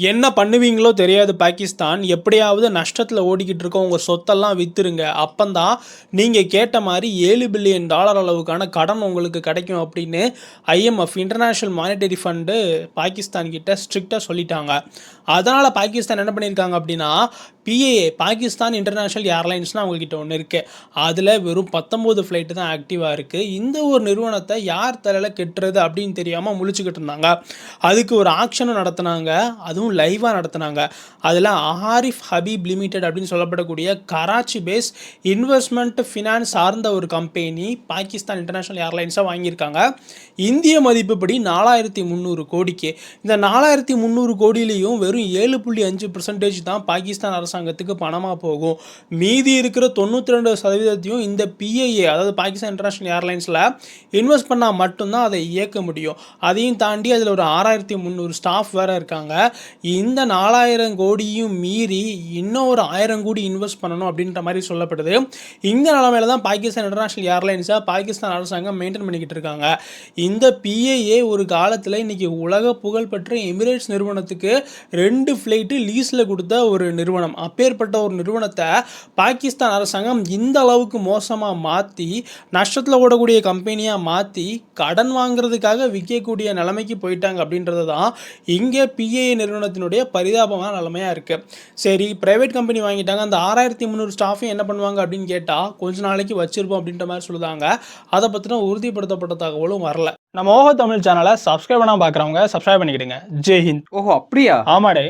என்ன பண்ணுவீங்களோ தெரியாது பாகிஸ்தான். எப்படியாவது நஷ்டத்தில் ஓடிக்கிட்டு இருக்க உங்கள் சொத்தெல்லாம் விற்றுருங்க அப்போந்தான் நீங்கள் கேட்ட மாதிரி ஏழு பில்லியன் டாலர் அளவுக்கான கடன் உங்களுக்கு கிடைக்கும் அப்படின்னு IMF international monetary fund Pakistan கிட்ட ஸ்ட்ரிக்டாக சொல்லிட்டாங்க. அதனால் பாகிஸ்தான் என்ன பண்ணியிருக்காங்க அப்படின்னா பிஏஏ பாகிஸ்தான் இன்டர்நேஷ்னல் ஏர்லைன்ஸ்னு அவங்கக்கிட்ட ஒன்று இருக்குது அதில் வெறும் பத்தொம்போது ஃப்ளைட்டு தான் ஆக்டிவாக இருக்குது இந்த ஒரு நிறுவனத்தை யார் தலையில் கெட்டுறது அப்படின்னு தெரியாமல் முழிச்சுக்கிட்டு இருந்தாங்க. அதுக்கு ஒரு ஆக்ஷனும் நடத்துனாங்க. அதுவும் லைவாக நடத்துனாங்க. அதில் ஆரிஃப் ஹபீப் லிமிடெட் அப்படின்னு சொல்லப்படக்கூடிய கராச்சி பேஸ் இன்வெஸ்ட்மெண்ட் ஃபினான்ஸ் சார்ந்த ஒரு கம்பெனி பாகிஸ்தான் இன்டர்நேஷ்னல் ஏர்லைன்ஸாக வாங்கியிருக்காங்க. இந்திய மதிப்புப்படி நாலாயிரத்தி முந்நூறு கோடிக்கு. இந்த நாலாயிரத்தி முந்நூறு கோடியிலையும் வெறும் ஏழு புள்ளி அஞ்சு பர்சன்டேஜ் தான் பாகிஸ்தான் அரசாங்கத்துக்கு பணமாக போகும். மீதி இருக்கிற தொண்ணூற்றி ரெண்டு சதவீதத்தையும் இந்த பிஐஏ அதாவது பாகிஸ்தான் இன்டர்நேஷ்னல் ஏர்லைன்ஸில் இன்வெஸ்ட் பண்ணால் மட்டும்தான் அதை இயக்க முடியும். அதையும் தாண்டி அதில் ஒரு ஆறாயிரத்தி முந்நூறு ஸ்டாஃப் வேறு இருக்காங்க. இந்த நாலாயிரம் கோடியும் மீறி இன்னும் ஒரு ஆயிரம் கோடி இன்வெஸ்ட் பண்ணணும் அப்படின்ற மாதிரி சொல்லப்படுது. இந்த நிலமையில தான் பாகிஸ்தான் இன்டர்நேஷ்னல் ஏர்லைன்ஸை பாகிஸ்தான் அரசாங்கம் மெயின்டைன் பண்ணிக்கிட்டு இருக்காங்க. இந்த பிஏஏ ஒரு காலத்தில் இன்னைக்கு உலக புகழ்பெற்ற எமிரேட்ஸ் நிறுவனத்துக்கு ரெண்டு ஃப்ளைட்டு லீஸில் கொடுத்த ஒரு நிறுவனம். அப்பேற்பட்ட ஒரு நிறுவனத்தை பாகிஸ்தான் அரசாங்கம் இந்த அளவுக்கு மோசமாக மாற்றி நஷ்டத்தில் ஓடக்கூடிய கம்பெனியாக மாற்றி கடன் வாங்குறதுக்காக விற்கக்கூடிய நிலைமைக்கு போயிட்டாங்க அப்படின்றது தான் இங்கே பிஏஏ நிறுவனத்தினுடைய பரிதாபமான நிலைமையாக இருக்குது சரி ப்ரைவேட் கம்பெனி வாங்கிட்டாங்க. அந்த ஆறாயிரத்தி முந்நூறு ஸ்டாஃபையும் என்ன பண்ணுவாங்க அப்படின்னு கேட்டால் கொஞ்ச நாளைக்கு வச்சிருப்போம் அப்படின்ற மாதிரி சொல்லுதாங்க. அதை பற்றின உறுதிப்படுத்தப்பட்ட தகவலும் வரல. நம்ம ஓஹோ தமிழ் சேனலை சப்ஸ்கிரைப் பண்ணால் பார்க்குறவங்க சப்ஸ்கிரைப் பண்ணிக்கிடுங்க. ஜெய் ஹிந்த். ஓஹோ அப்படியா? ஆமாடே.